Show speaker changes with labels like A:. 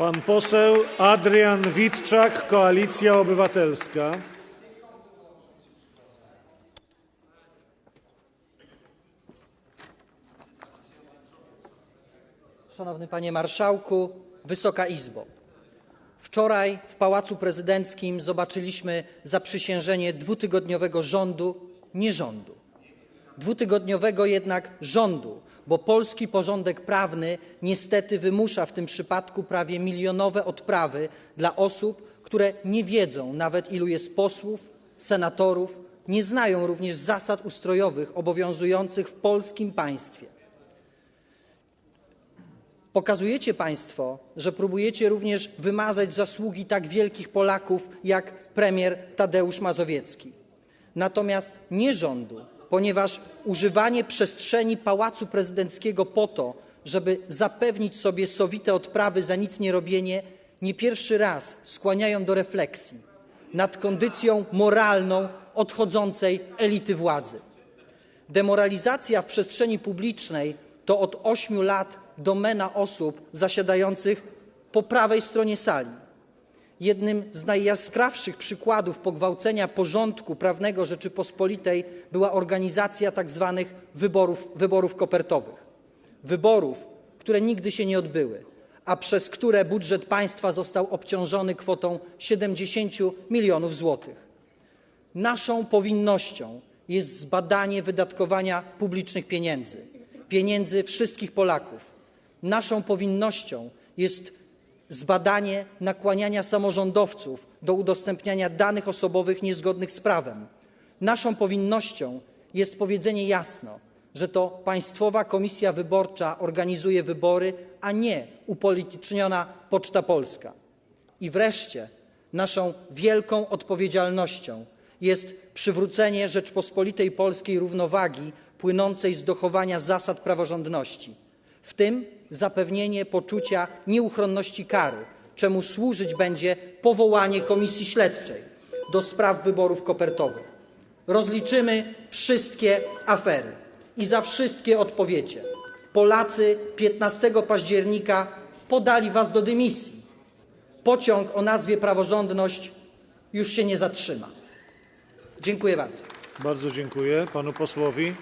A: Pan poseł Adrian Witczak, Koalicja Obywatelska.
B: Szanowny Panie Marszałku, Wysoka Izbo. Wczoraj w Pałacu Prezydenckim zobaczyliśmy zaprzysiężenie dwutygodniowego rządu, nie rządu. Dwutygodniowego jednak rządu, bo polski porządek prawny niestety wymusza w tym przypadku prawie milionowe odprawy dla osób, które nie wiedzą nawet ilu jest posłów, senatorów, nie znają również zasad ustrojowych obowiązujących w polskim państwie. Pokazujecie Państwo, że próbujecie również wymazać zasługi tak wielkich Polaków jak premier Tadeusz Mazowiecki. Natomiast nie rządu, ponieważ używanie przestrzeni Pałacu Prezydenckiego po to, żeby zapewnić sobie sowite odprawy za nic nie robienie, nie pierwszy raz skłaniają do refleksji nad kondycją moralną odchodzącej elity władzy. Demoralizacja w przestrzeni publicznej to od ośmiu lat domena osób zasiadających po prawej stronie sali. Jednym z najjaskrawszych przykładów pogwałcenia porządku prawnego Rzeczypospolitej była organizacja tzw. wyborów, wyborów kopertowych. Wyborów, które nigdy się nie odbyły, a przez które budżet państwa został obciążony kwotą 70 milionów złotych. Naszą powinnością jest zbadanie wydatkowania publicznych pieniędzy, pieniędzy wszystkich Polaków. Naszą powinnością jest zbadanie nakłaniania samorządowców do udostępniania danych osobowych niezgodnych z prawem. Naszą powinnością jest powiedzenie jasno, że to Państwowa Komisja Wyborcza organizuje wybory, a nie upolityczniona Poczta Polska. I wreszcie naszą wielką odpowiedzialnością jest przywrócenie Rzeczpospolitej Polskiej równowagi płynącej z dochowania zasad praworządności, w tym zapewnienie poczucia nieuchronności kary, czemu służyć będzie powołanie komisji śledczej do spraw wyborów kopertowych. Rozliczymy wszystkie afery i za wszystkie odpowiecie. Polacy 15 października podali was do dymisji. Pociąg o nazwie praworządność już się nie zatrzyma. Dziękuję bardzo.
A: Bardzo dziękuję panu posłowi.